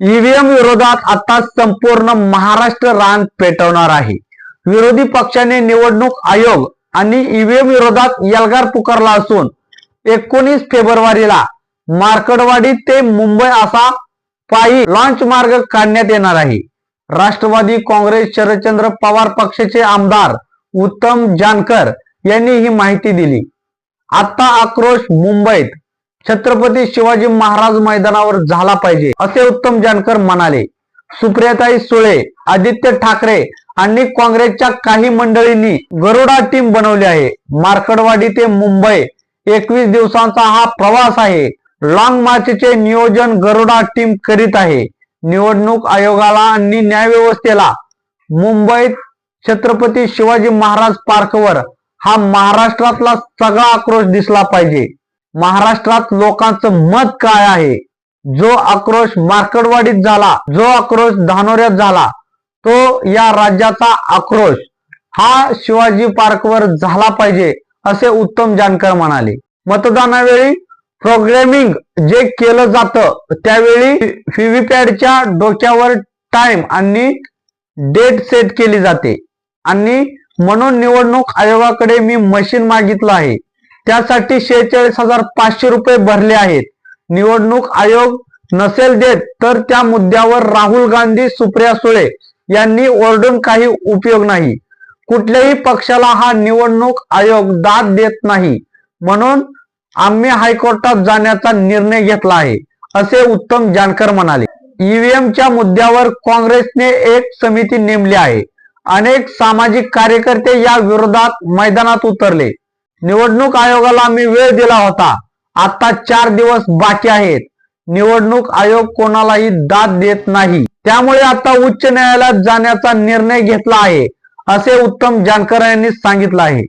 EVM विरोधात आता संपूर्ण महाराष्ट्र रान पेटवणार आहे. विरोधी पक्षाने निवडणूक आयोग आणि ईव्हीएम विरोधात यलगार पुकारला असून एकोणीस फेब्रुवारीला मार्कडवाडी ते मुंबई असा पायी लॉन्च मार्ग काढण्यात येणार आहे. राष्ट्रवादी काँग्रेस शरदचंद्र पवार पक्षाचे आमदार उत्तम जानकर यांनी ही माहिती दिली. आता आक्रोश मुंबईत छत्रपती शिवाजी महाराज मैदानावर झाला पाहिजे असे उत्तम जानकर म्हणाले. सुप्रियाताई सुळे आदित्य ठाकरे आणि काँग्रेसच्या काही मंडळींनी गरुडा टीम बनवली आहे. मार्कडवाडी ते मुंबई एकवीस दिवसांचा हा प्रवास आहे. लॉंग मार्चचे नियोजन गरुडा टीम करीत आहे. निवडणूक आयोगाला आणि न्याय व्यवस्थेला मुंबईत छत्रपती शिवाजी महाराज पार्कवर हा महाराष्ट्रातला सगळा आक्रोश दिसला पाहिजे. महाराष्ट्रात लोकांचं मत काय आहे? जो आक्रोश मार्कडवाडीत झाला जो आक्रोश धानोऱ्यात झाला तो या राज्याचा आक्रोश हा शिवाजी पार्कवर झाला पाहिजे असे उत्तम जानकर म्हणाले. मतदानावेळी प्रोग्रॅमिंग जे केलं जातं त्यावेळी व्हीव्हीपॅडच्या डोक्यावर टाइम आणि डेट सेट केली जाते. आणि म्हणून निवडणूक आयोगाकडे मी मशीन मागितलं आहे. त्यासाठी शेहेचाळीस हजार पाचशे रुपये भरले आहेत. निवडणूक आयोग नसेल देत तर त्या मुद्द्यावर राहुल गांधी सुप्रिया सुळे यांनी ओरडून काही उपयोग नाही. कुठल्याही पक्षाला हा निवडणूक आयोग दाद देत नाही. म्हणून आम्ही हायकोर्टात जाण्याचा निर्णय घेतला आहे असे उत्तम जानकर म्हणाले. ईव्हीएमच्या मुद्द्यावर काँग्रेसने एक समिती नेमली आहे. अनेक सामाजिक कार्यकर्ते या विरोधात मैदानात उतरले. निवडणूक आयोगाला आम्ही वेळ दिला होता. आता चार दिवस बाकी आहेत. निवडणूक आयोग कोणालाही दाद देत नाही. त्यामुळे आता उच्च न्यायालयात जाण्याचा निर्णय घेतला आहे असे उत्तम जानकर यांनी सांगितलं आहे.